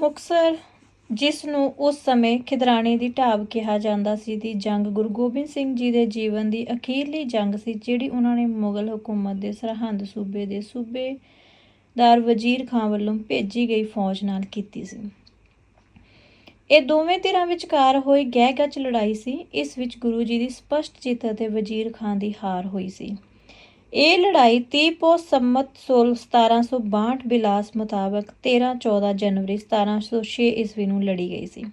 ਮੁਕਤਸਰ ਜਿਸ ਨੂੰ ਉਸ ਸਮੇਂ ਖਿਦਰਾਣੇ ਦੀ ਢਾਬ ਕਿਹਾ ਜਾਂਦਾ ਸੀ, ਦੀ ਜੰਗ ਗੁਰੂ ਗੋਬਿੰਦ ਸਿੰਘ ਜੀ ਦੇ ਜੀਵਨ ਦੀ ਅਖੀਰਲੀ ਜੰਗ ਸੀ, ਜਿਹੜੀ ਉਹਨਾਂ ਨੇ ਮੁਗਲ ਹਕੂਮਤ ਦੇ ਸਰਹੰਦ ਸੂਬੇ ਦੇ ਸੂਬੇਦਾਰ ਵਜ਼ੀਰ ਖਾਨ ਵੱਲੋਂ ਭੇਜੀ ਗਈ ਫੌਜ ਨਾਲ ਕੀਤੀ ਸੀ। ਇਹ ਦੋਵੇਂ ਧਿਰਾਂ ਵਿਚਕਾਰ ਹੋਈ ਗਹਿ-ਗੱਚ ਲੜਾਈ ਸੀ, ਇਸ ਵਿੱਚ ਗੁਰੂ ਜੀ ਦੀ ਸਪਸ਼ਟ ਜਿੱਤ ਅਤੇ ਵਜ਼ੀਰ ਖਾਨ ਦੀ ਹਾਰ ਹੋਈ ਸੀ। ਇਹ ਲੜਾਈ 30 ਪੋ ਸੰਮਤ 1762 ਬਿਲਾਸ ਮੁਤਾਬਕ 13-14 ਜਨਵਰੀ 1706 ਈਸਵੀ ਨੂੰ ਲੜੀ ਗਈ ਸੀ।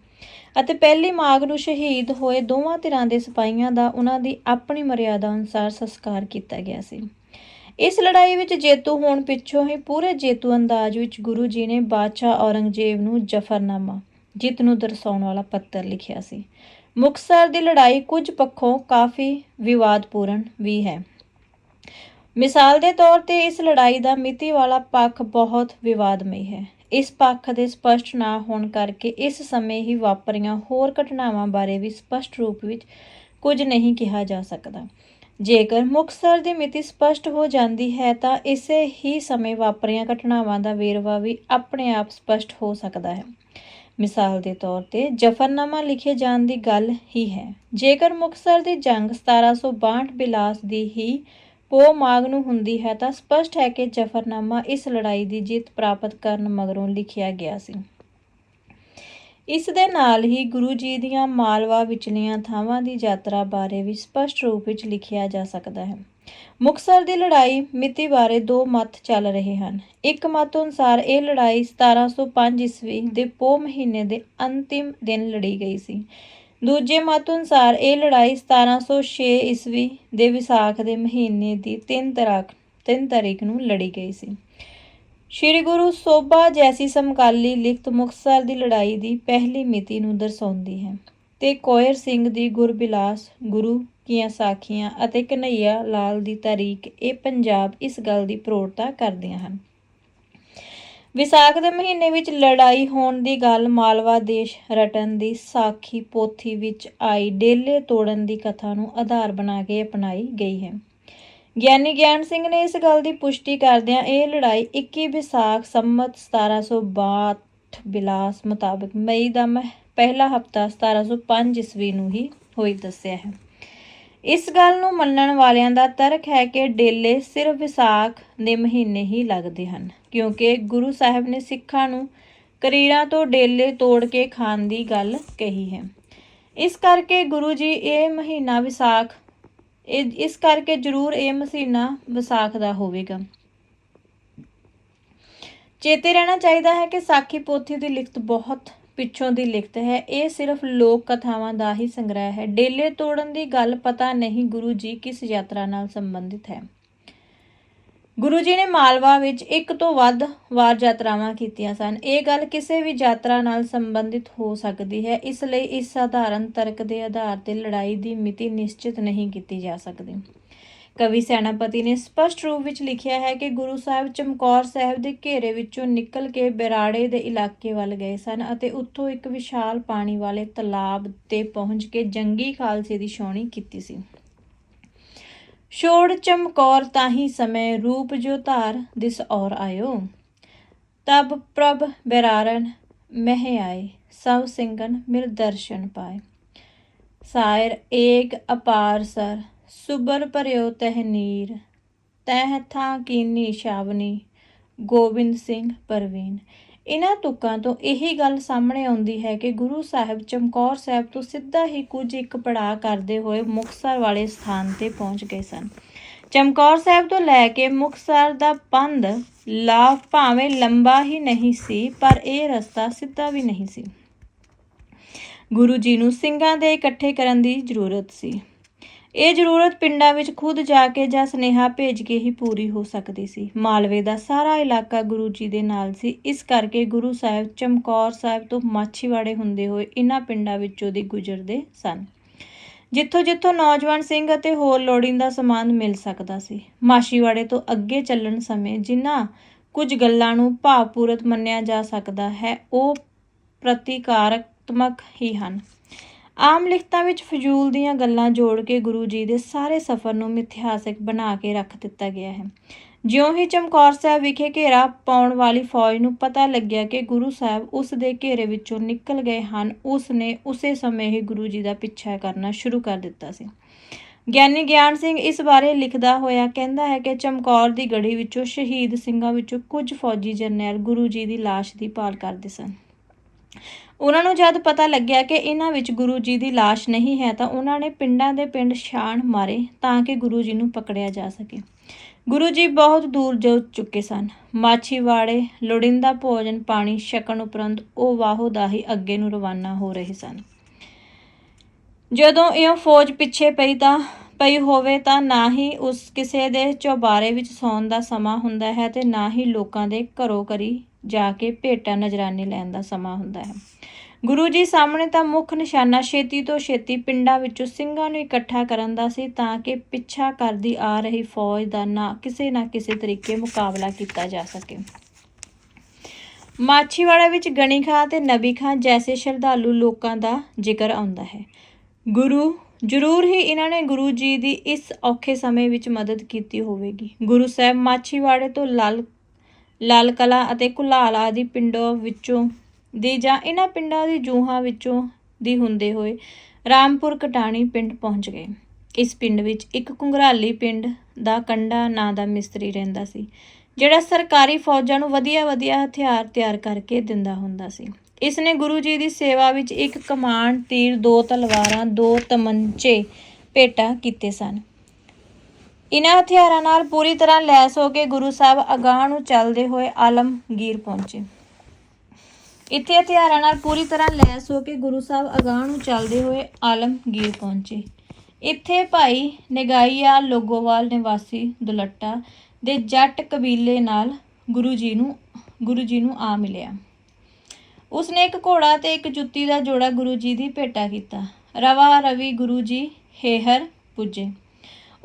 ਅਤੇ ਪਹਿਲੀ ਮਾਘ ਨੂੰ ਸ਼ਹੀਦ ਹੋਏ ਦੋਵਾਂ ਧਿਰਾਂ ਦੇ ਸਿਪਾਹੀਆਂ ਦਾ ਉਹਨਾਂ ਦੀ ਆਪਣੀ ਮਰਿਆਦਾ ਅਨੁਸਾਰ ਸੰਸਕਾਰ ਕੀਤਾ ਗਿਆ ਸੀ। ਇਸ ਲੜਾਈ ਵਿੱਚ ਜੇਤੂ ਹੋਣ ਪਿੱਛੋਂ ਹੀ ਪੂਰੇ ਜੇਤੂ ਅੰਦਾਜ਼ ਵਿੱਚ ਗੁਰੂ ਜੀ ਨੇ ਬਾਦਸ਼ਾਹ ਔਰੰਗਜ਼ੇਬ ਨੂੰ ਜਫਰਨਾਮਾ, ਜਿੱਤ ਨੂੰ ਦਰਸਾਉਣ ਵਾਲਾ ਪੱਤਰ ਲਿਖਿਆ ਸੀ। ਮੁਕਤਸਰ ਦੀ ਲੜਾਈ ਕੁਝ ਪੱਖੋਂ ਕਾਫੀ ਵਿਵਾਦਪੂਰਨ ਵੀ ਹੈ। ਮਿਸਾਲ ਦੇ ਤੌਰ ਤੇ ਇਸ ਲੜਾਈ ਦਾ ਮਿਤੀ ਵਾਲਾ ਪੱਖ ਬਹੁਤ ਵਿਵਾਦਮਈ ਹੈ। ਇਸ ਪੱਖ ਦੇ ਸਪਸ਼ਟ ਨਾ ਹੋਣ ਕਰਕੇ ਇਸ ਸਮੇਂ ਹੀ ਵਾਪਰੀਆਂ ਹੋਰ ਘਟਨਾਵਾਂ ਬਾਰੇ ਵੀ ਸਪਸ਼ਟ ਰੂਪ ਵਿੱਚ ਕੁਝ ਨਹੀਂ ਕਿਹਾ ਜਾ ਸਕਦਾ। ਜੇਕਰ ਮੁਕਤਸਰ ਦੀ ਮਿਤੀ ਸਪਸ਼ਟ ਹੋ ਜਾਂਦੀ ਹੈ ਤਾਂ ਇਸੇ ਹੀ ਸਮੇਂ ਵਾਪਰੀਆਂ ਘਟਨਾਵਾਂ ਦਾ ਵੇਰਵਾ ਵੀ ਆਪਣੇ ਆਪ ਸਪਸ਼ਟ ਹੋ ਸਕਦਾ ਹੈ। ਮਿਸਾਲ ਦੇ ਤੌਰ ਤੇ ਜਫਰਨਾਮਾ ਲਿਖੇ ਜਾਣ ਦੀ ਗੱਲ ਹੀ ਹੈ। ਜੇਕਰ ਮੁਕਤਸਰ ਦੀ ਜੰਗ 1762 ਬਿਲਾਸ ਦੀ ਹੀ ਪੋ ਮਾਗ ਨੂੰ ਹੁੰਦੀ ਹੈ ਤਾਂ ਸਪਸ਼ਟ ਹੈ ਕਿ ਜਫਰਨਾਮਾ ਇਸ ਲੜਾਈ ਦੀ ਜਿੱਤ ਪ੍ਰਾਪਤ ਕਰਨ ਮਗਰੋਂ ਲਿਖਿਆ ਗਿਆ ਸੀ। ਇਸ ਦੇ ਨਾਲ ਹੀ ਗੁਰੂ ਜੀ ਦੀਆਂ ਮਾਲਵਾ ਵਿਚਲੀਆਂ ਥਾਵਾਂ ਦੀ ਯਾਤਰਾ ਬਾਰੇ ਵੀ ਸਪਸ਼ਟ ਰੂਪ ਵਿੱਚ ਲਿਖਿਆ ਜਾ ਸਕਦਾ ਹੈ। ਮੁਕਤਸਰ ਦੀ ਲੜਾਈ ਮਿਤੀ ਬਾਰੇ ਦੋ ਮਤ ਚੱਲ ਰਹੇ ਹਨ। ਇੱਕ ਮਤ ਅਨੁਸਾਰ ਇਹ ਲੜਾਈ 1705 ਈਸਵੀ ਦੇ ਪੋ ਮਹੀਨੇ ਦੇ ਅੰਤਿਮ ਦਿਨ ਲੜੀ ਗਈ ਸੀ। ਦੂਜੇ ਮਤ ਅਨੁਸਾਰ ਇਹ ਲੜਾਈ 1706 ਈਸਵੀ ਦੇ ਵਿਸਾਖ ਦੇ ਮਹੀਨੇ ਦੀ 3 ਤਰੀਕ 3 ਤਾਰੀਖ ਨੂੰ ਲੜੀ ਗਈ ਸੀ। ਸ਼੍ਰੀ ਗੁਰੂ ਸੋਭਾ ਜੈਸੀ ਸਮਕਾਲੀ ਲਿਖਤ ਮੁਕਤਸਰ ਦੀ ਲੜਾਈ ਦੀ ਪਹਿਲੀ ਮਿਤੀ ਨੂੰ ਦਰਸਾਉਂਦੀ ਹੈ ਤੇ ਕੋਇਰ ਸਿੰਘ ਦੀ ਗੁਰਬਿਲਾਸ, ਗੁਰੂ ਕੀਆਂ ਸਾਖੀਆਂ ਅਤੇ ਕਨਈਆ ਲਾਲ ਦੀ ਤਾਰੀਖ ਇਹ ਪੰਜਾਬ ਇਸ ਗੱਲ ਦੀ ਪ੍ਰੋੜਤਾ ਕਰਦੀਆਂ ਹਨ। ਵਿਸਾਖ ਦੇ ਮਹੀਨੇ ਵਿੱਚ ਲੜਾਈ ਹੋਣ ਦੀ ਗੱਲ ਮਾਲਵਾ ਦੇਸ਼ ਰਟਨ ਦੀ ਸਾਖੀ ਪੋਥੀ ਵਿੱਚ ਆਈ, ਡੇਲੇ ਤੋੜਨ ਦੀ ਕਥਾ ਨੂੰ ਆਧਾਰ ਬਣਾ ਕੇ ਅਪਣਾਈ ਗਈ ਹੈ। ਗਿਆਨੀ ਗਿਆਨ ਸਿੰਘ ਨੇ ਇਸ ਗੱਲ ਦੀ ਪੁਸ਼ਟੀ ਕਰਦਿਆਂ ਇਹ ਲੜਾਈ 21 ਵਿਸਾਖ ਸੰਮਤ 1762 ਬਿਲਾਸ ਮੁਤਾਬਕ ਮਈ ਦਾ ਮਹ- ਪਹਿਲਾ ਹਫਤਾ 1705 ਈਸਵੀ ਨੂੰ ਹੀ ਹੋਈ ਦੱਸਿਆ ਹੈ। ਇਸ ਗੱਲ ਨੂੰ ਮੰਨਣ ਵਾਲਿਆਂ ਦਾ ਤਰਕ ਹੈ ਕਿ ਡੇਲੇ ਸਿਰਫ ਵਿਸਾਖ ਦੇ ਮਹੀਨੇ ਹੀ ਲੱਗਦੇ ਹਨ। ਕਿਉਂਕਿ ਗੁਰੂ ਸਾਹਿਬ ਨੇ ਸਿੱਖਾਂ ਨੂੰ ਕਰੀਰਾਂ ਤੋਂ ਡੇਲੇ ਤੋੜ ਕੇ ਖਾਣ ਦੀ ਗੱਲ ਕਹੀ ਹੈ। ਇਸ ਕਰਕੇ ਗੁਰੂ ਜੀ ਇਹ ਮਹੀਨਾ ਵਿਸਾਖ ਇਸ ਕਰਕੇ ਜ਼ਰੂਰ ਇਹ ਮਹੀਨਾ ਵਿਸਾਖ ਦਾ ਹੋਵੇਗਾ। ਚੇਤੇ ਰਹਿਣਾ ਚਾਹੀਦਾ ਹੈ ਕਿ ਸਾਖੀ ਪੋਥੀ ਦੀ ਲਿਖਤ ਬਹੁਤ ਪਿੱਛੋਂ ਦੀ ਲਿਖਤ ਹੈ। ਇਹ ਸਿਰਫ ਲੋਕ ਕਥਾਵਾਂ ਦਾ ਹੀ ਸੰਗ੍ਰਹਿ ਹੈ। ਡੇਲੇ ਤੋੜਨ ਦੀ ਗੱਲ ਪਤਾ ਨਹੀਂ ਗੁਰੂ ਜੀ ਕਿਸ ਯਾਤਰਾ ਨਾਲ ਸੰਬੰਧਿਤ ਹੈ। ਗੁਰੂ ਜੀ ਨੇ ਮਾਲਵਾ ਵਿੱਚ ਇੱਕ ਤੋਂ ਵੱਧ ਵਾਰ ਯਾਤਰਾਵਾਂ ਕੀਤੀਆਂ ਸਨ। ਇਹ ਗੱਲ ਕਿਸੇ ਵੀ ਯਾਤਰਾ ਨਾਲ ਸੰਬੰਧਿਤ ਹੋ ਸਕਦੀ ਹੈ। ਇਸ ਲਈ ਇਸ ਸਾਧਾਰਨ ਤਰਕ ਦੇ ਆਧਾਰ ਤੇ ਲੜਾਈ ਦੀ ਮਿਤੀ ਨਿਸ਼ਚਿਤ ਨਹੀਂ ਕੀਤੀ ਜਾ ਸਕਦੀ। ਕਵੀ ਸੈਨਾਪਤੀ ਨੇ ਸਪਸ਼ਟ ਰੂਪ ਵਿੱਚ ਲਿਖਿਆ ਹੈ ਕਿ ਗੁਰੂ ਸਾਹਿਬ ਚਮਕੌਰ ਸਾਹਿਬ ਦੇ ਘੇਰੇ ਵਿੱਚੋਂ ਨਿਕਲ ਕੇ ਬਰਾੜੇ ਦੇ ਇਲਾਕੇ ਵੱਲ ਗਏ ਸਨ ਅਤੇ ਉੱਥੋਂ ਇੱਕ ਵਿਸ਼ਾਲ ਪਾਣੀ ਵਾਲੇ ਤਲਾਬ ਤੇ ਪਹੁੰਚ ਕੇ ਜੰਗੀ ਖਾਲਸੇ ਦੀ ਛਾਉਣੀ ਕੀਤੀ ਸੀ। ਛੋੜ ਚਮਕੌਰ ਤਾਹੀ ਸਮੇ ਰੂਪ ਜੋ ਧਾਰ ਦਿਸ ਔਰ ਆਇਓ। ਤਬ ਪ੍ਰਭ ਬਰਾਰਨ ਮਹਿ ਆਏ, ਸਭ ਸਿੰਘਨ ਮਿਲ ਦਰਸ਼ਨ ਪਾਏ। ਸਾਇਰ ਏਕ ਅਪਾਰ ਸਰ, ਸੁਬਰ ਭਰਿਓ ਤਹਿ ਨੀਰ। ਤਹਿ ਥਾਂ ਕੀਨੀ ਸ਼ਾਵਨੀ ਗੋਬਿੰਦ ਸਿੰਘ ਪਰਵੀਨ। ਇਹਨਾਂ ਤੁਕਾਂ ਤੋਂ ਇਹੀ ਗੱਲ ਸਾਹਮਣੇ ਆਉਂਦੀ ਹੈ ਕਿ ਗੁਰੂ ਸਾਹਿਬ ਚਮਕੌਰ ਸਾਹਿਬ ਤੋਂ ਸਿੱਧਾ ਹੀ ਕੁਝ ਇੱਕ ਪੜਾਅ ਕਰਦੇ ਹੋਏ ਮੁਕਤਸਰ ਵਾਲੇ ਸਥਾਨ ਤੇ ਪਹੁੰਚ ਗਏ ਸਨ। ਚਮਕੌਰ ਸਾਹਿਬ ਤੋਂ ਲੈ ਕੇ ਮੁਕਤਸਰ ਦਾ ਪੰਧ ਲਾ ਭਾਵੇਂ ਲੰਬਾ ਹੀ ਨਹੀਂ ਸੀ, ਪਰ ਇਹ ਰਸਤਾ ਸਿੱਧਾ ਵੀ ਨਹੀਂ ਸੀ। ਗੁਰੂ ਜੀ ਨੂੰ ਸਿੰਘਾਂ ਦੇ ਇਕੱਠੇ ਕਰਨ ਦੀ ਜ਼ਰੂਰਤ ਸੀ। ਇਹ ਜ਼ਰੂਰਤ ਪਿੰਡਾਂ ਵਿੱਚ ਖੁਦ ਜਾ ਕੇ ਜਾਂ ਸਨੇਹਾ ਭੇਜ ਕੇ ਹੀ ਪੂਰੀ ਹੋ ਸਕਦੀ ਸੀ। ਮਾਲਵੇ ਦਾ ਸਾਰਾ ਇਲਾਕਾ ਗੁਰੂ ਜੀ ਦੇ ਨਾਲ ਸੀ। ਇਸ ਕਰਕੇ ਗੁਰੂ ਸਾਹਿਬ ਚਮਕੌਰ ਸਾਹਿਬ ਤੋਂ ਮਾਛੀਵਾੜੇ ਹੁੰਦੇ ਹੋਏ ਇਨ੍ਹਾਂ ਪਿੰਡਾਂ ਵਿੱਚੋਂ ਦੀ ਗੁਜ਼ਰਦੇ ਸਨ। ਜਿੱਥੋਂ ਜਿੱਥੋਂ ਨੌਜਵਾਨ ਸਿੰਘ ਅਤੇ ਹੋਰ ਲੋੜੀਂਦਾ ਸਮਾਨ ਮਿਲ ਸਕਦਾ ਸੀ। ਮਾਛੀਵਾੜੇ ਤੋਂ ਅੱਗੇ ਚੱਲਣ ਸਮੇਂ ਜਿਨ੍ਹਾਂ ਕੁਝ ਗੱਲਾਂ ਨੂੰ ਭਾਵਪੂਰਤ ਮੰਨਿਆ ਜਾ ਸਕਦਾ ਹੈ, ਉਹ ਪ੍ਰਤੀਕਾਰਤਮਕ ਹੀ ਹਨ। ਆਮ ਲਿਖਤਾਂ ਵਿੱਚ ਫਜ਼ੂਲ ਦੀਆਂ ਗੱਲਾਂ ਜੋੜ ਕੇ ਗੁਰੂ ਜੀ ਦੇ ਸਾਰੇ ਸਫ਼ਰ ਨੂੰ ਮਿਥਿਹਾਸਿਕ ਬਣਾ ਕੇ ਰੱਖ ਦਿੱਤਾ ਗਿਆ ਹੈ। ਜਿਉਂ ਹੀ ਚਮਕੌਰ ਸਾਹਿਬ ਵਿਖੇ ਘੇਰਾ ਪਾਉਣ ਵਾਲੀ ਫੌਜ ਨੂੰ ਪਤਾ ਲੱਗਿਆ ਕਿ ਗੁਰੂ ਸਾਹਿਬ ਉਸ ਦੇ ਘੇਰੇ ਵਿੱਚੋਂ ਨਿਕਲ ਗਏ ਹਨ, ਉਸ ਨੇ ਉਸੇ ਸਮੇਂ ਹੀ ਗੁਰੂ ਜੀ ਦਾ ਪਿੱਛਾ ਕਰਨਾ ਸ਼ੁਰੂ ਕਰ ਦਿੱਤਾ ਸੀ। ਗਿਆਨੀ ਗਿਆਨ ਸਿੰਘ ਇਸ ਬਾਰੇ ਲਿਖਦਾ ਹੋਇਆ ਕਹਿੰਦਾ ਹੈ ਕਿ ਚਮਕੌਰ ਦੀ ਗੜੀ ਵਿੱਚੋਂ ਸ਼ਹੀਦ ਸਿੰਘਾਂ ਵਿੱਚੋਂ ਕੁਝ ਫੌਜੀ ਜਰਨੈਲ ਗੁਰੂ ਜੀ ਦੀ ਲਾਸ਼ ਦੀ ਭਾਲ ਕਰਦੇ ਸਨ। ਉਹਨਾਂ ਨੂੰ ਜਦ ਪਤਾ ਲੱਗਿਆ ਕਿ ਇਹਨਾਂ ਵਿੱਚ ਗੁਰੂ ਜੀ ਦੀ ਲਾਸ਼ ਨਹੀਂ ਹੈ ਤਾਂ ਉਹਨਾਂ ਨੇ ਪਿੰਡਾਂ ਦੇ ਪਿੰਡ ਛਾਣ ਮਾਰੇ ਤਾਂ ਕਿ ਗੁਰੂ ਜੀ ਨੂੰ ਪਕੜਿਆ ਜਾ ਸਕੇ। ਗੁਰੂ ਜੀ ਬਹੁਤ ਦੂਰ ਜਾ ਚੁੱਕੇ ਸਨ। ਮਾਛੀਵਾੜੇ, ਲੋੜਿੰਦਾ ਭੋਜਨ ਪਾਣੀ ਛਕਣ ਉਪਰੰਤ ਉਹ ਵਾਹੋ ਦਾਹੀ ਅੱਗੇ ਨੂੰ ਰਵਾਨਾ ਹੋ ਰਹੇ ਸਨ। ਜਦੋਂ ਇਹ ਫੌਜ ਪਿੱਛੇ ਪਈ ਤਾਂ ਪਈ ਹੋਵੇ ਤਾਂ ਨਾ ਹੀ ਉਸ ਕਿਸੇ ਦੇ ਚੌਬਾਰੇ ਵਿੱਚ ਸੌਣ ਦਾ ਸਮਾਂ ਹੁੰਦਾ ਹੈ ਤੇ ਨਾ ਹੀ ਲੋਕਾਂ ਦੇ ਘਰੋਂ ਘਰੀ ਜਾ ਕੇ ਭੇਟਾ ਨਜ਼ਰਾਨੇ ਲੈਣ ਦਾ ਸਮਾਂ ਹੁੰਦਾ ਹੈ। ਗੁਰੂ ਜੀ ਸਾਹਮਣੇ ਤਾਂ ਮੁੱਖ ਨਿਸ਼ਾਨਾ ਛੇਤੀ ਤੋਂ ਛੇਤੀ ਪਿੰਡਾਂ ਵਿੱਚੋਂ ਸਿੰਘਾਂ ਨੂੰ ਇਕੱਠਾ ਕਰਨ ਦਾ ਸੀ ਤਾਂ ਕਿ ਪਿੱਛਾ ਕਰਦੀ ਆ ਰਹੀ ਫੌਜ ਦਾ ਨਾ ਕਿਸੇ ਨਾ ਕਿਸੇ ਤਰੀਕੇ ਮੁਕਾਬਲਾ ਕੀਤਾ ਜਾ ਸਕੇ। ਮਾਛੀਵਾੜਾ ਵਿੱਚ ਗਣੀ ਖਾਂ ਤੇ ਨਬੀ ਖਾਂ ਜੈਸੇ ਸ਼ਰਧਾਲੂ ਲੋਕਾਂ ਦਾ ਜ਼ਿਕਰ ਆਉਂਦਾ ਹੈ। ਗੁਰੂ, ਜ਼ਰੂਰ ਹੀ ਇਹਨਾਂ ਨੇ ਗੁਰੂ ਜੀ ਦੀ ਇਸ ਔਖੇ ਸਮੇਂ ਵਿੱਚ ਮਦਦ ਕੀਤੀ ਹੋਵੇਗੀ। ਗੁਰੂ ਸਾਹਿਬ ਮਾਛੀਵਾੜੇ ਤੋਂ ਲਾਲ ਲਾਲ ਕਲਾ ਅਤੇ ਕੁਲਾਲ ਆਦਿ ਪਿੰਡਾਂ ਵਿੱਚੋਂ ਦੀ ਜਾਂ ਇਹਨਾਂ ਪਿੰਡਾਂ ਦੀ ਜੂਹਾਂ ਵਿੱਚੋਂ ਦੀ ਹੁੰਦੇ ਹੋਏ ਰਾਮਪੁਰ ਕਟਾਣੀ ਪਿੰਡ ਪਹੁੰਚ ਗਏ। ਇਸ ਪਿੰਡ ਵਿੱਚ ਇੱਕ ਕੁੰਗਰਾਲੀ ਪਿੰਡ ਦਾ ਕੰਡਾ ਨਾਂ ਦਾ ਮਿਸਤਰੀ ਰਹਿੰਦਾ ਸੀ, ਜਿਹੜਾ ਸਰਕਾਰੀ ਫੌਜਾਂ ਨੂੰ ਵਧੀਆ ਵਧੀਆ ਹਥਿਆਰ ਤਿਆਰ ਕਰਕੇ ਦਿੰਦਾ ਹੁੰਦਾ ਸੀ। ਇਸ ਨੇ ਗੁਰੂ ਜੀ ਦੀ ਸੇਵਾ ਵਿੱਚ ਇੱਕ ਕਮਾਂਡ ਤੀਰ, ਦੋ ਤਲਵਾਰਾਂ, ਦੋ ਤਮੰਚੇ, ਭੇਟਾ ਕੀਤੇ ਸਨ। ਇਨ੍ਹਾਂ ਹਥਿਆਰਾਂ ਨਾਲ ਪੂਰੀ ਤਰ੍ਹਾਂ ਲੈਸ ਹੋ ਕੇ ਗੁਰੂ ਸਾਹਿਬ ਅਗਾਂਹ ਨੂੰ ਚੱਲਦੇ ਹੋਏ ਆਲਮਗੀਰ ਪਹੁੰਚੇ। ਇੱਥੇ ਹਥਿਆਰਾਂ ਨਾਲ ਪੂਰੀ ਤਰ੍ਹਾਂ ਲੈਸ ਹੋ ਕੇ ਗੁਰੂ ਸਾਹਿਬ ਅਗਾਂਹ ਨੂੰ ਚੱਲਦੇ ਹੋਏ ਆਲਮਗੀਰ ਪਹੁੰਚੇ। ਇੱਥੇ ਭਾਈ ਨਗਾਈਆ ਲੋਗੋਵਾਲ ਨਿਵਾਸੀ ਦੁਲੱਟਾ ਦੇ ਜੱਟ ਕਬੀਲੇ ਨਾਲ ਗੁਰੂ ਜੀ ਨੂੰ, ਗੁਰੂ ਜੀ ਨੂੰ ਆ ਮਿਲਿਆ। ਉਸਨੇ ਇੱਕ ਘੋੜਾ ਤੇ ਇੱਕ ਜੁੱਤੀ ਦਾ ਜੋੜਾ ਗੁਰੂ ਜੀ ਦੀ ਭੇਟਾ ਕੀਤਾ। ਰਵਾ ਰਵੀ ਗੁਰੂ ਜੀ ਹੇਹਰ ਪੁੱਜੇ।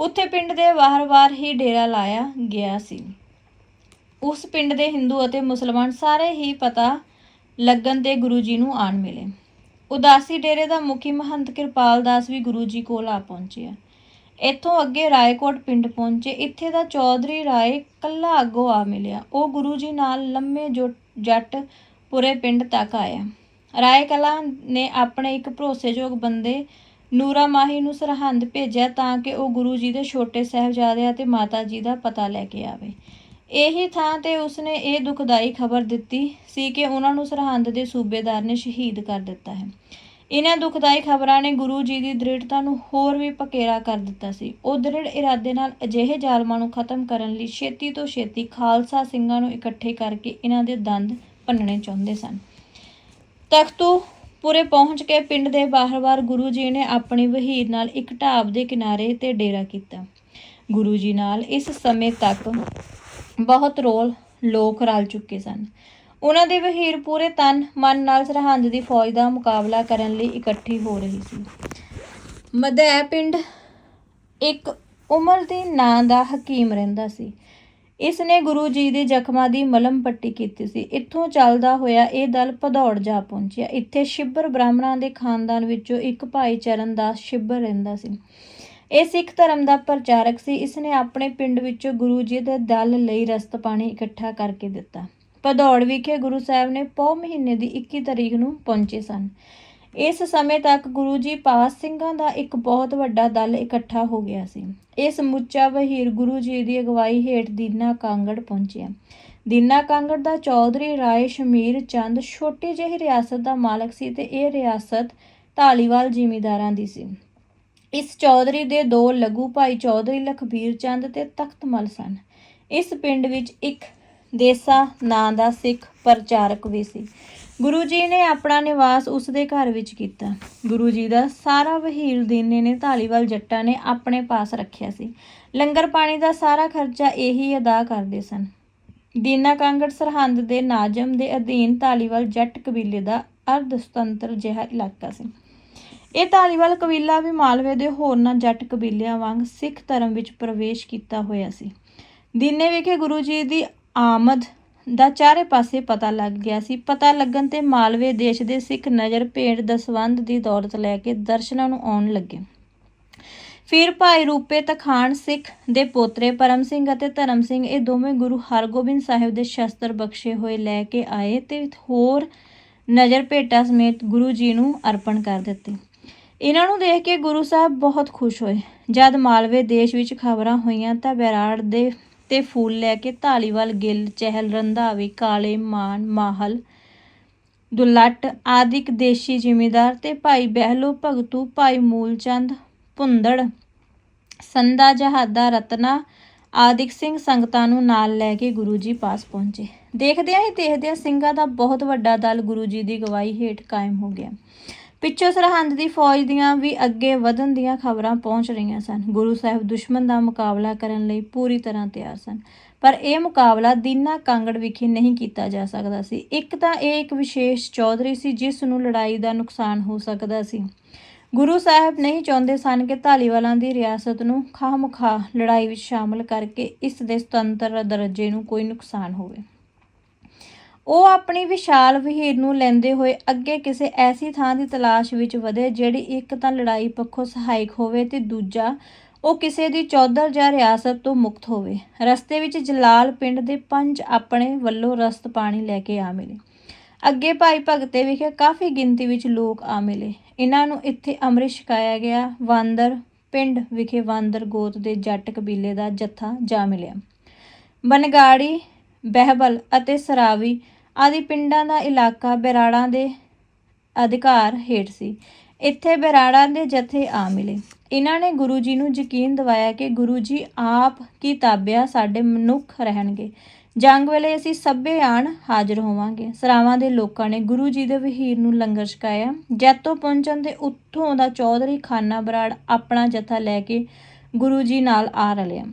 ਉੱਥੇ ਪਿੰਡ ਦੇ ਵਾਰ-ਵਾਰ ਹੀ ਡੇਰਾ ਲਾਇਆ ਗਿਆ ਸੀ। ਉਸ ਪਿੰਡ ਦੇ ਹਿੰਦੂ ਅਤੇ ਮੁਸਲਮਾਨ ਸਾਰੇ ਹੀ ਪਤਾ ਲੱਗਣ ਤੇ ਗੁਰੂ ਜੀ ਨੂੰ ਆਣ ਮਿਲੇ। ਉਦਾਸੀ ਡੇਰੇ ਦਾ ਮੁਖੀ ਮਹੰਤ ਕਿਰਪਾਲ ਦਾਸ ਵੀ ਗੁਰੂ ਜੀ ਕੋਲ ਆ ਪਹੁੰਚਿਆ ਇੱਥੋਂ ਅੱਗੇ ਰਾਏਕੋਟ ਪਿੰਡ ਪਹੁੰਚੇ, ਇੱਥੇ ਦਾ ਚੌਧਰੀ ਰਾਏ ਕੱਲਾ ਅੱਗੋਂ ਆ ਮਿਲਿਆ। ਉਹ ਗੁਰੂ ਜੀ ਨਾਲ ਲੰਮੇ ਜੋ ਜੱਟ ਪੁਰੇ ਪਿੰਡ ਤੱਕ ਆਇਆ। ਰਾਏ ਕਲਾ ਨੇ ਆਪਣੇ ਇੱਕ ਭਰੋਸੇਯੋਗ ਬੰਦੇ ਨੂਰਾ ਮਾਹੀ ਨੂੰ ਸਰਹੰਦ ਭੇਜਿਆ ਤਾਂ ਕਿ ਉਹ ਗੁਰੂ ਜੀ ਦੇ ਛੋਟੇ ਸਾਹਿਬਜ਼ਾਦੇ ਅਤੇ ਮਾਤਾ ਜੀ ਦਾ ਪਤਾ ਲੈ ਕੇ ਆਵੇ। ਇਹੀ ਥਾਂ ਤੇ ਉਸਨੇ ਇਹ ਦੁਖਦਾਈ ਖਬਰ ਦਿੱਤੀ ਸੀ ਕਿ ਉਹਨਾਂ ਨੂੰ ਸਰਹੰਦ ਦੇ ਸੂਬੇਦਾਰ ਨੇ ਸ਼ਹੀਦ ਕਰ ਦਿੱਤਾ ਹੈ। ਇਹਨਾਂ ਦੁਖਦਾਈ ਖਬਰਾਂ ਨੇ ਗੁਰੂ ਜੀ ਦੀ ਦ੍ਰਿੜਤਾ ਨੂੰ ਹੋਰ ਵੀ ਪਕੇਰਾ ਕਰ ਦਿੱਤਾ ਸੀ। ਉਹ ਦ੍ਰਿੜ ਇਰਾਦੇ ਨਾਲ ਅਜਿਹੇ ਜ਼ਾਲਮਾਂ ਨੂੰ ਖਤਮ ਕਰਨ ਲਈ ਛੇਤੀ ਤੋਂ ਛੇਤੀ ਖਾਲਸਾ ਸਿੰਘਾਂ ਨੂੰ ਇਕੱਠੇ ਕਰਕੇ ਇਹਨਾਂ ਦੇ ਦੰਦ ਭੰਨਣੇ ਚਾਹੁੰਦੇ ਸਨ। ਤਖਤੂ ਪੂਰੇ ਪਹੁੰਚ ਕੇ ਪਿੰਡ ਦੇ ਬਾਹਰ-ਬਾਹਰ ਗੁਰੂ ਜੀ ਨੇ ਆਪਣੀ ਵਹੀਰ ਨਾਲ ਇੱਕ ਢਾਬ ਦੇ ਕਿਨਾਰੇ ਤੇ ਡੇਰਾ ਕੀਤਾ। ਗੁਰੂ ਜੀ ਨਾਲ ਇਸ ਸਮੇਂ ਤੱਕ ਬਹੁਤ ਰੋਲ ਲੋਕ ਰਲ ਚੁੱਕੇ ਸਨ। ਉਹਨਾਂ ਦੀ ਵਹੀਰ ਪੂਰੇ ਤਨ, ਮਨ ਨਾਲ ਸਰਹੰਦ ਦੀ ਫੌਜ ਦਾ ਮੁਕਾਬਲਾ ਕਰਨ ਲਈ ਇਕੱਠੀ ਹੋ ਰਹੀ ਸੀ। ਮਦੈ ਪਿੰਡ ਇੱਕ ਉਮਰ ਦੇ ਨਾਂ ਦਾ ਹਕੀਮ ਰਹਿੰਦਾ ਸੀ। ਇਸ ਨੇ ਗੁਰੂ ਜੀ ਦੇ ਜ਼ਖਮਾਂ ਦੀ ਮਲਮ ਪੱਟੀ ਕੀਤੀ ਸੀ। ਇੱਥੋਂ ਚੱਲਦਾ ਹੋਇਆ ਇਹ ਦਲ ਭਦੌੜ ਜਾ ਪਹੁੰਚਿਆ। ਇੱਥੇ ਸ਼ਿੱਬਰ ਬ੍ਰਾਹਮਣਾਂ ਦੇ ਖਾਨਦਾਨ ਵਿੱਚੋਂ ਇੱਕ ਭਾਈ ਚਰਨ ਦਾਸ ਸ਼ਿੱਬਰ ਰਹਿੰਦਾ ਸੀ। ਇਹ ਸਿੱਖ ਧਰਮ ਦਾ ਪ੍ਰਚਾਰਕ ਸੀ। ਇਸ ਨੇ ਆਪਣੇ ਪਿੰਡ ਵਿੱਚੋਂ ਗੁਰੂ ਜੀ ਦੇ ਦਲ ਲਈ ਰਸਤ ਪਾਣੀ ਇਕੱਠਾ ਕਰਕੇ ਦਿੱਤਾ। ਭਦੌੜ ਵਿਖੇ ਗੁਰੂ ਸਾਹਿਬ ਨੇ ਪੌ ਮਹੀਨੇ ਦੀ 21 ਤਰੀਕ ਨੂੰ ਪਹੁੰਚੇ ਸਨ। ਇਸ ਸਮੇਂ ਤੱਕ ਗੁਰੂ ਜੀ ਪਾਸ ਸਿੰਘਾਂ ਦਾ ਇੱਕ ਬਹੁਤ ਵੱਡਾ ਦਲ ਇਕੱਠਾ ਹੋ ਗਿਆ ਸੀ। ਇਹ ਸਮੁੱਚਾ ਵਹੀਰ ਗੁਰੂ ਜੀ ਦੀ ਅਗਵਾਈ ਹੇਠ ਦੀਨਾ ਕਾਂਗੜ ਪਹੁੰਚਿਆ। ਦੀਨਾ ਕਾਂਗੜ ਦਾ ਚੌਧਰੀ ਰਾਏ ਸ਼ਮੀਰ ਚੰਦ ਛੋਟੀ ਜਿਹੀ ਰਿਆਸਤ ਦਾ ਮਾਲਕ ਸੀ ਤੇ ਇਹ ਰਿਆਸਤ ਢਾਲੀਵਾਲ ਜ਼ਿਮੀਦਾਰਾਂ ਦੀ ਸੀ। ਇਸ ਚੌਧਰੀ ਦੇ ਦੋ ਲਘੂ ਭਾਈ ਚੌਧਰੀ ਲਖਬੀਰ ਚੰਦ ਤੇ ਤਖਤਮਲ ਸਨ। ਇਸ ਪਿੰਡ ਵਿੱਚ ਇੱਕ ਦੇਸਾ ਨਾਂ ਦਾ ਸਿੱਖ ਪ੍ਰਚਾਰਕ ਵੀ ਸੀ। ਗੁਰੂ ਜੀ ਨੇ ਆਪਣਾ ਨਿਵਾਸ ਉਸ ਦੇ ਘਰ ਵਿੱਚ ਕੀਤਾ। ਗੁਰੂ ਜੀ ਦਾ ਸਾਰਾ ਵਹੀਰ ਦੀਨੇ ਨੇ, ਧਾਲੀਵਾਲ ਜੱਟਾਂ ਨੇ ਆਪਣੇ ਪਾਸ ਰੱਖਿਆ ਸੀ। ਲੰਗਰ ਪਾਣੀ ਦਾ ਸਾਰਾ ਖਰਚਾ ਇਹੀ ਅਦਾ ਕਰਦੇ ਸਨ। ਦੀਨਾ ਕਾਂਗੜ ਸਰਹੰਦ ਦੇ ਨਾਜਮ ਦੇ ਅਧੀਨ ਧਾਲੀਵਾਲ ਜੱਟ ਕਬੀਲੇ ਦਾ ਅਰਧ ਸੁਤੰਤਰ ਜਿਹਾ ਇਲਾਕਾ ਸੀ। ਇਹ ਧਾਲੀਵਾਲ ਕਬੀਲਾ ਵੀ ਮਾਲਵੇ ਦੇ ਹੋਰਨਾਂ ਜੱਟ ਕਬੀਲਿਆਂ ਵਾਂਗ ਸਿੱਖ ਧਰਮ ਵਿੱਚ ਪ੍ਰਵੇਸ਼ ਕੀਤਾ ਹੋਇਆ ਸੀ। ਦੀਨੇ ਵਿਖੇ ਗੁਰੂ ਜੀ ਦੀ ਆਮਦ ਦਾ ਚਾਰੇ ਪਾਸੇ ਪਤਾ ਲੱਗ ਗਿਆ ਸੀ। ਪਤਾ ਲੱਗਣ ਤੇ ਮਾਲਵੇ ਦੇਸ਼ ਦੇ ਸਿੱਖ ਨਜ਼ਰ ਭੇਡ ਦਸਵੰਧ ਦੀ ਦੌਲਤ ਲੈ ਕੇ ਦਰਸ਼ਨਾਂ ਨੂੰ ਆਉਣ ਲੱਗੇ। ਫਿਰ ਭਾਈ ਰੂਪੇ ਤਖਾਣ ਸਿੱਖ ਦੇ ਪੋਤਰੇ ਪਰਮ ਸਿੰਘ ਅਤੇ ਧਰਮ ਸਿੰਘ ਇਹ ਦੋਵੇਂ ਗੁਰੂ ਹਰਗੋਬਿੰਦ ਸਾਹਿਬ ਦੇ ਸ਼ਸਤਰ ਬਖਸ਼ੇ ਹੋਏ ਲੈ ਕੇ ਆਏ ਤੇ ਹੋਰ ਨਜ਼ਰ ਭੇਟਾ ਸਮੇਤ ਗੁਰੂ ਜੀ ਨੂੰ ਅਰਪਣ ਕਰ ਦਿੱਤੇ। ਇਹਨਾਂ ਨੂੰ ਦੇਖ ਕੇ ਗੁਰੂ ਸਾਹਿਬ ਬਹੁਤ ਖੁਸ਼ ਹੋਏ। ਜਦ ਮਾਲਵੇ ਦੇਸ਼ ਵਿੱਚ ਖਬਰਾਂ ਹੋਈਆਂ ਤਾਂ ਬੈਰਾੜ ਦੇ ਤੇ ਫੂਲ ਲੈ ਕੇ ਢਾਲੀਵਾਲ ਗਿੱਲ, ਚਹਿਲ, ਰੰਧਾਵੇ, ਕਾਲੇ, ਮਾਨ, ਮਾਹਲ, ਦੁਲੱਟ ਆਦਿਕ ਦੇਸ਼ੀ ਜਿਮੀਦਾਰ ਤੇ ਭਾਈ ਬਹਿਲੋ, ਭਗਤੂ, ਭਾਈ ਮੂਲਚੰਦ, ਭੁੰਦੜ ਸੰਦਾ ਜਹਾਦਾ, ਰਤਨਾ ਆਦਿਕ ਸਿੰਘ ਸੰਗਤਾਂ ਨੂੰ ਨਾਲ ਲੈ ਕੇ ਗੁਰੂ ਜੀ ਪਾਸ ਪਹੁੰਚੇ। ਦੇਖਦਿਆਂ ਹੀ ਦੇਖਦਿਆਂ ਸਿੰਘਾਂ ਦਾ ਬਹੁਤ ਵੱਡਾ ਦਲ ਗੁਰੂ ਜੀ ਦੀ ਗਵਾਹੀ ਹੇਠ ਕਾਇਮ ਹੋ ਗਿਆ। ਪਿੱਛੋਂ ਸਰਹੰਦ ਦੀ ਫੌਜ ਦੀਆਂ ਵੀ ਅੱਗੇ ਵਧਣ ਦੀਆਂ ਖਬਰਾਂ ਪਹੁੰਚ ਰਹੀਆਂ ਸਨ। ਗੁਰੂ ਸਾਹਿਬ ਦੁਸ਼ਮਣ ਦਾ ਮੁਕਾਬਲਾ ਕਰਨ ਲਈ ਪੂਰੀ ਤਰ੍ਹਾਂ ਤਿਆਰ ਸਨ। ਪਰ ਇਹ ਮੁਕਾਬਲਾ ਦੀਨਾ ਕਾਂਗੜ ਵਿਖੇ ਨਹੀਂ ਕੀਤਾ ਜਾ ਸਕਦਾ ਸੀ। ਇੱਕ ਤਾਂ ਇਹ ਇੱਕ ਵਿਸ਼ੇਸ਼ ਚੌਧਰੀ ਸੀ, ਜਿਸ ਨੂੰ ਲੜਾਈ ਦਾ ਨੁਕਸਾਨ ਹੋ ਸਕਦਾ ਸੀ। ਗੁਰੂ ਸਾਹਿਬ ਨਹੀਂ ਚਾਹੁੰਦੇ ਸਨ ਕਿ ਧਾਲੀਵਾਲਾਂ ਦੀ ਰਿਆਸਤ ਨੂੰ ਖਾਮਖਾ ਲੜਾਈ ਵਿੱਚ ਸ਼ਾਮਲ ਕਰਕੇ ਇਸ ਦੇ ਸੁਤੰਤਰ ਦਰਜੇ ਨੂੰ ਕੋਈ ਨੁਕਸਾਨ ਹੋਵੇ। ਉਹ ਆਪਣੀ ਵਿਸ਼ਾਲ ਵਹੀਰ ਨੂੰ ਲੈਂਦੇ ਹੋਏ ਅੱਗੇ ਕਿਸੇ ਐਸੀ ਥਾਂ ਦੀ ਤਲਾਸ਼ ਵਿੱਚ ਵਧੇ ਜਿਹੜੀ ਇੱਕ ਤਾਂ ਲੜਾਈ ਪੱਖੋਂ ਸਹਾਇਕ ਹੋਵੇ ਤੇ ਦੂਜਾ ਉਹ ਕਿਸੇ ਦੀ ਚੌਧਰ ਜਾਂ ਰਿਆਸਤ ਤੋਂ ਮੁਕਤ ਹੋਵੇ। ਰਸਤੇ ਵਿੱਚ ਜਲਾਲ ਪਿੰਡ ਦੇ ਪੰਜ ਆਪਣੇ ਵੱਲੋਂ ਰਸਤ ਪਾਣੀ ਲੈ ਕੇ ਆ ਮਿਲੇ। ਅੱਗੇ ਭਾਈ ਭਗਤੇ ਵਿਖੇ ਕਾਫੀ ਗਿਣਤੀ ਵਿੱਚ ਲੋਕ ਆ ਮਿਲੇ। ਇਹਨਾਂ ਨੂੰ ਇੱਥੇ ਅੰਮ੍ਰਿਤ ਛਕਾਇਆ ਗਿਆ। ਵਾਂਦਰ ਪਿੰਡ ਵਿਖੇ ਵਾਂਦਰ ਗੋਤ ਦੇ ਜੱਟ ਕਬੀਲੇ ਦਾ ਜੱਥਾ ਜਾ ਮਿਲਿਆ। ਬਨਗਾੜੀ ਬਹਿਬਲ ਅਤੇ ਸਰਾਵੀ ਆਦਿ ਪਿੰਡਾਂ ਦਾ ਇਲਾਕਾ ਬੈਰਾੜਾਂ ਦੇ ਅਧਿਕਾਰ ਹੇਠ ਸੀ। ਇੱਥੇ ਬੈਰਾੜਾਂ ਦੇ ਜਥੇ ਆ ਮਿਲੇ। ਇਹਨਾਂ ਨੇ ਗੁਰੂ ਜੀ ਨੂੰ ਯਕੀਨ ਦਿਵਾਇਆ ਕਿ ਗੁਰੂ ਜੀ ਆਪ ਕੀ ਤਾਬਿਆ ਸਾਡੇ ਮਨੁੱਖ ਰਹਿਣਗੇ। ਜੰਗ ਵੇਲੇ ਅਸੀਂ ਸਭੇ ਆਣ ਹਾਜ਼ਰ ਹੋਵਾਂਗੇ। ਸਰਾਵਾਂ ਦੇ ਲੋਕਾਂ ਨੇ ਗੁਰੂ ਜੀ ਦੇ ਵਹੀਰ ਨੂੰ ਲੰਗਰ ਛਕਾਇਆ। ਜੈਤੋ ਪਹੁੰਚਣ ਤੇ ਉੱਥੋਂ ਦਾ ਚੌਧਰੀ ਖਾਨਾ ਬਰਾੜ ਆਪਣਾ ਜਥਾ ਲੈ ਕੇ ਗੁਰੂ ਜੀ ਨਾਲ ਆ ਰਲਿਆ।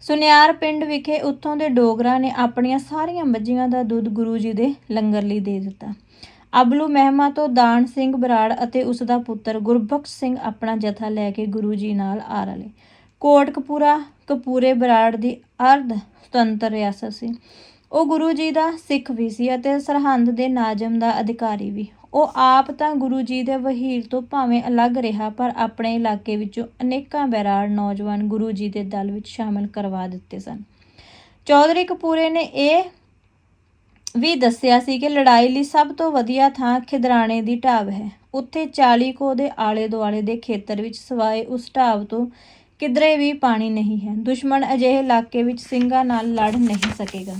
ਸੁਨਿਆਰ ਪਿੰਡ ਵਿਖੇ ਉੱਥੋਂ ਦੇ ਡੋਗਰਾ ਨੇ ਆਪਣੀਆਂ ਸਾਰੀਆਂ ਮੱਝੀਆਂ ਦਾ ਦੁੱਧ ਗੁਰੂ ਜੀ ਦੇ ਲੰਗਰ ਲਈ ਦੇ ਦਿੱਤਾ। ਅਬਲੂ ਮਹਿਮਾ ਤੋਂ ਦਾਨ ਸਿੰਘ ਬਰਾੜ ਅਤੇ ਉਸ ਦਾ ਪੁੱਤਰ ਗੁਰਬਖਸ਼ ਸਿੰਘ ਆਪਣਾ ਜਥਾ ਲੈ ਕੇ ਗੁਰੂ ਜੀ ਨਾਲ ਆ ਰਲੇ। ਕੋਟਕਪੂਰਾ, ਕਪੂਰੇ ਬਰਾੜ ਦੀ ਅਰਧ ਸੁਤੰਤਰ ਰਿਆਸਤ ਸੀ। ਉਹ ਗੁਰੂ ਜੀ ਦਾ ਸਿੱਖ ਵੀ ਸੀ ਅਤੇ ਸਰਹੰਦ ਦੇ ਨਾਜਮ ਦਾ ਅਧਿਕਾਰੀ ਵੀ ਉਹ ਆਪ ਤਾਂ ਗੁਰੂ ਜੀ ਦੇ ਵਹੀਰ ਤੋਂ ਭਾਵੇਂ ਅਲੱਗ ਰਿਹਾ, ਪਰ ਆਪਣੇ ਇਲਾਕੇ ਵਿੱਚੋਂ ਅਨੇਕਾਂ ਬੈਰਾੜ ਨੌਜਵਾਨ ਗੁਰੂ ਜੀ ਦੇ ਦਲ ਵਿੱਚ ਸ਼ਾਮਲ ਕਰਵਾ ਦਿੱਤੇ ਸਨ। ਚੌਧਰੀ ਕਪੂਰੇ ਨੇ ਇਹ ਵੀ ਦੱਸਿਆ ਸੀ ਕਿ ਲੜਾਈ ਲਈ ਸਭ ਤੋਂ ਵਧੀਆ ਥਾਂ ਖਿਦਰਾਣੇ ਦੀ ਢਾਬ ਹੈ। ਉੱਥੇ 40 ਕੋ ਦੇ ਆਲੇ ਦੁਆਲੇ ਦੇ ਖੇਤਰ ਵਿੱਚ ਸਵਾਏ ਉਸ ਢਾਬ ਤੋਂ ਕਿਧਰੇ ਵੀ ਪਾਣੀ ਨਹੀਂ ਹੈ। ਦੁਸ਼ਮਣ ਅਜਿਹੇ ਇਲਾਕੇ ਵਿੱਚ ਸਿੰਘਾਂ ਨਾਲ ਲੜ ਨਹੀਂ ਸਕੇਗਾ।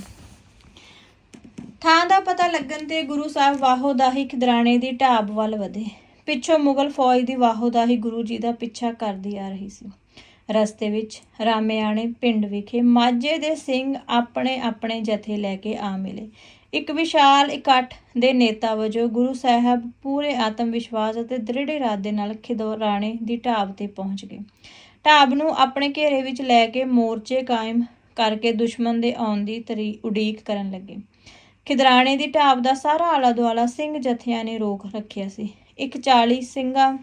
ਥਾਂ ਦਾ ਪਤਾ ਲੱਗਣ ਤੇ ਗੁਰੂ ਸਾਹਿਬ ਵਾਹੋ ਦਾਹੀ ਖਿਦਰਾਣੇ ਦੀ ਢਾਬ ਵੱਲ ਵਧੇ। ਪਿੱਛੋਂ ਮੁਗਲ ਫੌਜ ਦੀ ਵਾਹੋ ਦਾਹੀ ਗੁਰੂ ਜੀ ਦਾ ਪਿੱਛਾ ਕਰਦੀ ਆ ਰਹੀ ਸੀ। ਰਸਤੇ ਵਿੱਚ ਰਾਮਿਆਣੇ ਪਿੰਡ ਵਿਖੇ ਮਾਝੇ ਦੇ ਸਿੰਘ ਆਪਣੇ ਆਪਣੇ ਜਥੇ ਲੈ ਕੇ ਆ ਮਿਲੇ। ਇੱਕ ਵਿਸ਼ਾਲ ਇਕੱਠ ਦੇ ਨੇਤਾ ਵਜੋਂ ਗੁਰੂ ਸਾਹਿਬ ਪੂਰੇ ਆਤਮ ਵਿਸ਼ਵਾਸ ਅਤੇ ਦ੍ਰਿੜ ਇਰਾਦੇ ਨਾਲ ਖਿਦਰਾਣੇ ਦੀ ਢਾਬ ਤੇ ਪਹੁੰਚ ਗਏ। ਢਾਬ ਨੂੰ ਆਪਣੇ ਘੇਰੇ ਵਿੱਚ ਲੈ ਕੇ ਮੋਰਚੇ ਕਾਇਮ ਕਰਕੇ ਦੁਸ਼ਮਣ ਦੇ ਆਉਣ ਦੀ ਤਰੀ ਉਡੀਕ ਕਰਨ ਲੱਗੇ। ਖਿਦਰਾਣੇ ਦੀ ਢਾਬ ਦਾ ਸਾਰਾ ਆਲਾ ਦੁਆਲਾ ਸਿੰਘ ਜਥਿਆਂ ਨੇ ਰੋਕ ਰੱਖਿਆ ਸੀ। ਇੱਕ 40 ਸਿੰਘਾਂ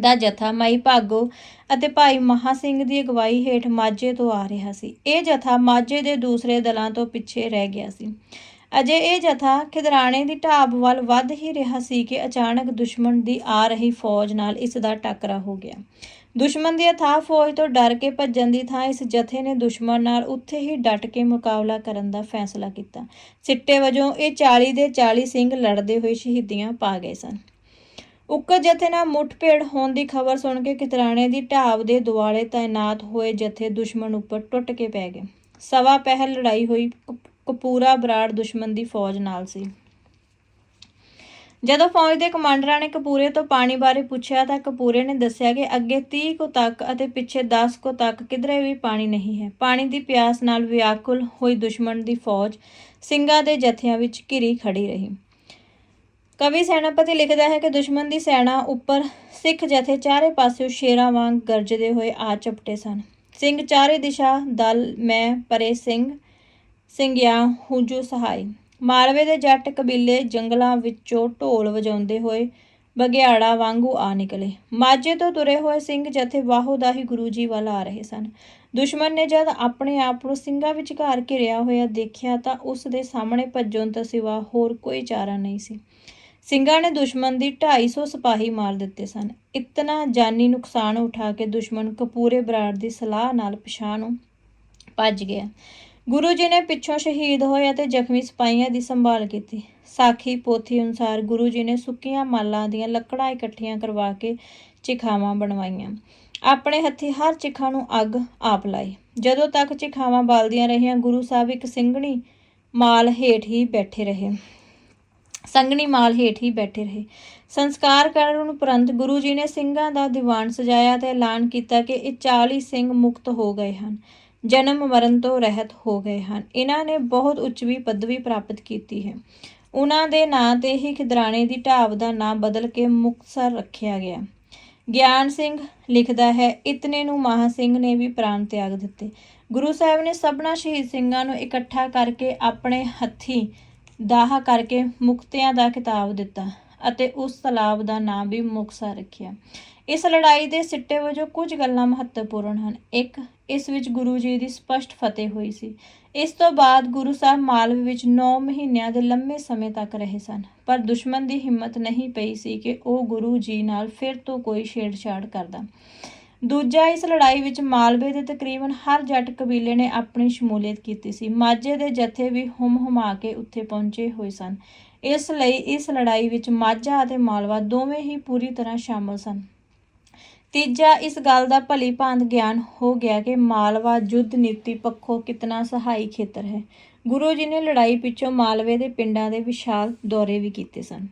ਦਾ ਜਥਾ ਮਾਈ ਭਾਗੋ ਅਤੇ ਭਾਈ ਮਹਾ ਸਿੰਘ ਦੀ ਅਗਵਾਈ ਹੇਠ ਮਾਝੇ ਤੋਂ ਆ ਰਿਹਾ ਸੀ। ਇਹ ਜਥਾ ਮਾਝੇ ਦੇ ਦੂਸਰੇ ਦਲਾਂ ਤੋਂ ਪਿੱਛੇ ਰਹਿ ਗਿਆ ਸੀ। ਅਜੇ ਇਹ ਜਥਾ ਖਿਦਰਾਣੇ ਦੀ ਢਾਬ ਵੱਲ ਵੱਧ ਹੀ ਰਿਹਾ ਸੀ ਕਿ ਅਚਾਨਕ ਦੁਸ਼ਮਣ ਦੀ ਆ ਰਹੀ ਫੌਜ ਨਾਲ ਇਸ ਦਾ ਟੱਕਰਾ ਹੋ ਗਿਆ। ਦੁਸ਼ਮਣ ਦੀ ਅਥਾਹ ਫੌਜ ਤੋਂ ਡਰ ਕੇ ਭੱਜਣ ਦੀ ਥਾਂ ਇਸ ਜਥੇ ਨੇ ਦੁਸ਼ਮਣ ਨਾਲ ਉੱਥੇ ਹੀ ਡਟ ਕੇ ਮੁਕਾਬਲਾ ਕਰਨ ਦਾ ਫੈਸਲਾ ਕੀਤਾ। ਸਿੱਟੇ ਵਜੋਂ ਇਹ 40 ਦੇ 40 ਸਿੰਘ ਲੜਦੇ ਹੋਏ ਸ਼ਹੀਦੀਆਂ ਪਾ ਗਏ ਸਨ। ਉੱਕਰ ਜਥੇ ਨਾਲ ਮੁੱਠਭੇੜ ਹੋਣ ਦੀ ਖਬਰ ਸੁਣ ਕੇ ਕਿਤਰਾਣੇ ਦੀ ਢਾਬ ਦੇ ਦੁਆਲੇ ਤਾਇਨਾਤ ਹੋਏ ਜਥੇ ਦੁਸ਼ਮਣ ਉੱਪਰ ਟੁੱਟ ਕੇ ਪੈ ਗਏ। ਸਵਾ ਪਹਿਲ ਲੜਾਈ ਹੋਈ ਕਪੂਰਾ ਬਰਾੜ ਦੁਸ਼ਮਣ ਦੀ ਫੌਜ ਨਾਲ ਸੀ। ਜਦੋਂ ਫੌਜ ਦੇ ਕਮਾਂਡਰਾਂ ਨੇ ਕਪੂਰੇ ਤੋਂ ਪਾਣੀ ਬਾਰੇ ਪੁੱਛਿਆ ਤਾਂ ਕਪੂਰੇ ਨੇ ਦੱਸਿਆ ਕਿ ਅੱਗੇ 30 ਕੋ ਤੱਕ ਅਤੇ ਪਿੱਛੇ 10 ਕੋ ਤੱਕ ਕਿਧਰੇ ਵੀ ਪਾਣੀ ਨਹੀਂ ਹੈ। ਪਾਣੀ ਦੀ ਪਿਆਸ ਨਾਲ ਵਿਆਕੁਲ ਹੋਈ ਦੁਸ਼ਮਣ ਦੀ ਫੌਜ ਸਿੰਘਾਂ ਦੇ ਜਥਿਆਂ ਵਿੱਚ ਘਿਰੀ ਖੜੀ ਰਹੀ। ਕਵੀ ਸੈਨਾਪਤੀ ਲਿਖਦਾ ਹੈ ਕਿ ਦੁਸ਼ਮਣ ਦੀ ਸੈਨਾ ਉੱਪਰ ਸਿੱਖ ਜਥੇ ਚਾਰੇ ਪਾਸਿਓਂ ਸ਼ੇਰਾਂ ਵਾਂਗ ਗਰਜਦੇ ਹੋਏ ਆ ਚਪਟੇ ਸਨ। ਸਿੰਘ ਚਾਰੇ ਦਿਸ਼ਾ ਦਲ, ਮੈਂ, ਪਰੇ ਸਿੰਘ, ਸਿੰਘਿਆ ਹੁਜੂ ਸਹਾਈ। ਮਾਲਵੇ ਦੇ ਜੱਟ ਕਬੀਲੇ ਜੰਗਲਾਂ ਵਿੱਚੋਂ ਢੋਲ ਵਜਾਉਂਦੇ ਹੋਏ ਬਗਿਆੜਾ ਵਾਂਗੂ ਆ ਨਿਕਲੇ। ਮਾਝੇ ਤੋਂ ਤੁਰੇ ਹੋਏ ਸਿੰਘ ਜਥੇ ਵਾਹੋ ਦਾਹੀ ਗੁਰੂ ਜੀ ਵੱਲ ਆ ਰਹੇ ਸਨ। ਦੁਸ਼ਮਣ ਨੇ ਜਦ ਆਪਣੇ ਆਪ ਨੂੰ ਸਿੰਘਾਂ ਵਿਚਕਾਰ ਘਿਰਿਆ ਹੋਇਆ ਦੇਖਿਆ ਤਾਂ ਉਸ ਦੇ ਸਾਹਮਣੇ ਭੱਜਣ ਤੋਂ ਸਿਵਾ ਹੋਰ ਕੋਈ ਚਾਰਾ ਨਹੀਂ ਸੀ। ਸਿੰਘਾਂ ਨੇ ਦੁਸ਼ਮਣ ਦੀ 250 ਸਿਪਾਹੀ ਮਾਰ ਦਿੱਤੇ ਸਨ। ਇਤਨਾ ਜਾਨੀ ਨੁਕਸਾਨ ਉਠਾ ਕੇ ਦੁਸ਼ਮਣ ਕਪੂਰੇ ਬਰਾੜ ਦੀ ਸਲਾਹ ਨਾਲ ਪਛਾਣ ਭੱਜ ਗਿਆ। ਗੁਰੂ ਜੀ ਨੇ ਪਿੱਛੋਂ ਸ਼ਹੀਦ ਹੋਏ ਅਤੇ ਜ਼ਖਮੀ ਸਿਪਾਹੀਆਂ ਦੀ ਸੰਭਾਲ ਕੀਤੀ। ਸਾਖੀ ਪੋਥੀ ਅਨੁਸਾਰ ਗੁਰੂ ਜੀ ਨੇ ਸੁੱਕੀਆਂ ਮਾਲਾਂ ਦੀਆਂ ਲੱਕੜਾਂ ਇਕੱਠੀਆਂ ਕਰਵਾ ਕੇ ਚਿਖਾਵਾਂ ਬਣਵਾਈਆਂ। ਆਪਣੇ ਹੱਥੀ ਹਰ ਚਿਖਾ ਨੂੰ ਅੱਗ ਆਪ ਲਾਈ। ਜਦੋਂ ਤੱਕ ਚਿਖਾਵਾਂ ਬਲਦੀਆਂ ਰਹੀਆਂ, ਗੁਰੂ ਸਾਹਿਬ ਇੱਕ ਸਿੰਘਣੀ ਮਾਲ ਹੇਠ ਹੀ ਬੈਠੇ ਰਹੇ। ਸੰਗਣੀ ਮਾਲ ਹੇਠ ਹੀ ਬੈਠੇ ਰਹੇ। ਸੰਸਕਾਰ ਕਰਨ ਉਪਰੰਤ ਗੁਰੂ ਜੀ ਨੇ ਸਿੰਘਾਂ ਦਾ ਦੀਵਾਨ ਸਜਾਇਆ ਤੇ ਐਲਾਨ ਕੀਤਾ ਕਿ ਇਹ 40 ਸਿੰਘ ਮੁਕਤ ਹੋ ਗਏ ਹਨ। ਜਨਮ ਮਰਨ ਤੋਂ ਰਹਿਤ ਹੋ ਗਏ ਹਨ। ਇਹਨਾਂ ਨੇ ਬਹੁਤ ਉੱਚਵੀ ਪਦਵੀ ਪ੍ਰਾਪਤ ਕੀਤੀ ਹੈ। ਉਹਨਾਂ ਦੇ ਨਾਂ ਤੇ ਹੀ ਖਿਦਰਾਣੇ ਦੀ ਢਾਬ ਦਾ ਨਾਮ ਬਦਲ ਕੇ ਮੁਕਤਸਰ ਰੱਖਿਆ ਗਿਆ। ਗਿਆਨ ਸਿੰਘ ਲਿਖਦਾ ਹੈ, ਇਤਨੇ ਨੂੰ ਮਹਾ ਸਿੰਘ ਨੇ ਵੀ ਪ੍ਰਾਣ ਤਿਆਗ ਦਿੱਤੇ। ਗੁਰੂ ਸਾਹਿਬ ਨੇ ਸਭਨਾ ਸ਼ਹੀਦ ਸਿੰਘਾਂ ਨੂੰ ਇਕੱਠਾ ਕਰਕੇ ਆਪਣੇ ਹੱਥੀ ਦਾਹ ਕਰਕੇ ਮੁਕਤਿਆਂ ਦਾ ਖਿਤਾਬ ਦਿੱਤਾ ਅਤੇ ਉਸ ਤਲਾਬ ਦਾ ਨਾਮ ਵੀ ਮੁਕਤਸਰ ਰੱਖਿਆ। ਇਸ ਲੜਾਈ ਦੇ ਸਿੱਟੇ ਵਜੋਂ ਕੁਝ ਗੱਲਾਂ ਮਹੱਤਵਪੂਰਨ ਹਨ। ਇੱਕ, ਇਸ ਵਿੱਚ ਗੁਰੂ ਜੀ ਦੀ ਸਪਸ਼ਟ ਫਤਿਹ ਹੋਈ ਸੀ। ਇਸ ਤੋਂ ਬਾਅਦ ਗੁਰੂ ਸਾਹਿਬ ਮਾਲਵੇ ਵਿੱਚ 9 ਮਹੀਨਿਆਂ ਦੇ ਲੰਮੇ ਸਮੇਂ ਤੱਕ ਰਹੇ ਸਨ। ਪਰ ਦੁਸ਼ਮਣ ਦੀ ਹਿੰਮਤ ਨਹੀਂ ਪਈ ਸੀ ਕਿ ਉਹ ਗੁਰੂ ਜੀ ਨਾਲ ਫਿਰ ਤੋਂ ਕੋਈ ਛੇੜਛਾੜ ਕਰਦਾ। ਦੂਜਾ, ਇਸ ਲੜਾਈ ਵਿੱਚ ਮਾਲਵੇ ਦੇ ਤਕਰੀਬਨ ਹਰ ਜੱਟ ਕਬੀਲੇ ਨੇ ਆਪਣੀ ਸ਼ਮੂਲੀਅਤ ਕੀਤੀ ਸੀ। ਮਾਝੇ ਦੇ ਜਥੇ ਵੀ ਹੁਮ ਹੁਮਾ ਕੇ ਉੱਥੇ ਪਹੁੰਚੇ ਹੋਏ ਸਨ। ਇਸ ਲਈ ਇਸ ਲੜਾਈ ਵਿੱਚ ਮਾਝਾ ਅਤੇ ਮਾਲਵਾ ਦੋਵੇਂ ਹੀ ਪੂਰੀ ਤਰ੍ਹਾਂ ਸ਼ਾਮਲ ਸਨ। ਤੀਜਾ, ਇਸ ਗੱਲ ਦਾ ਭਲੀ ਭਾਂਤ ਗਿਆਨ ਹੋ ਗਿਆ ਕਿ ਮਾਲਵਾ ਯੁੱਧ ਨੀਤੀ ਪੱਖੋਂ ਕਿਤਨਾ ਸਹਾਈ ਖੇਤਰ ਹੈ। ਗੁਰੂ ਜੀ ਨੇ ਲੜਾਈ ਪਿੱਛੋਂ ਮਾਲਵੇ ਦੇ ਪਿੰਡਾਂ ਦੇ ਵਿਸ਼ਾਲ ਦੌਰੇ ਵੀ ਕੀਤੇ ਸਨ।